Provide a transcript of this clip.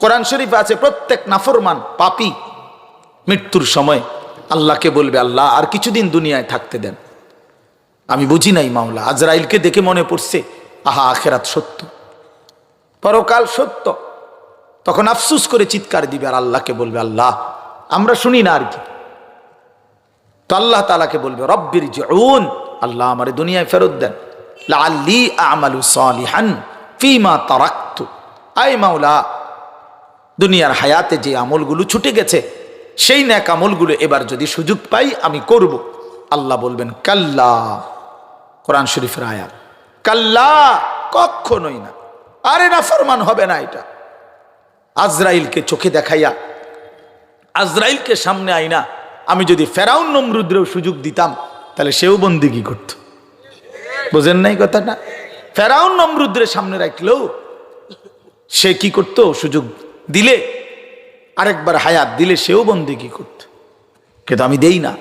কোরআন শরীফে আছে প্রত্যেক নাফরমান পাপী। মৃত্যুর সময় আল্লাহকে বলবে, আল্লাহ, আর কিছুদিন দুনিয়ায় থাকতে দেন। আমি বুঝি নাই মাওলা, আজরাইলকে দেখে মনে পড়ছে, আহা, আখেরাত সত্য। পরকাল সত্য। তখন আফসুস করে চিৎকার দিবে, আর আল্লাহকে বলবে, আল্লাহ, আমরা শুনি না আর কি? তো আল্লাহ তালাকে বলবে, রব্বির জউন, আল্লাহ আমার দুনিয়ায় ফেরত দেন। লাল্লি আই মাওলা, দুনিয়ার হায়াতে যে আমলগুলো ছুটে গেছে, সেই ন্যাক আমলগুলো এবার যদি সুযোগ পাই আমি করব। আল্লাহ বলবেন, কাল্লা। কোরআন শরীফের আয়াত, কাল্লা কখনোই না। আরে না, ফরমান হবে না এটা। আজরাইলকে চোখে দেখাইয়া, আজরাইলকে সামনে আইনা, আমি যদি ফেরাউন নমরুদ্রেও সুযোগ দিতাম, তাহলে সেও বন্দিগি করত। বোঝেন নাই কথাটা? ফেরাউন নমরুদ্রের সামনে রাখলেও সে কি করতো? সুযোগ দিলে, আরেকবার হায়াত দিলে সেও বন্দিগি করত? কিন্তু আমি দেই না।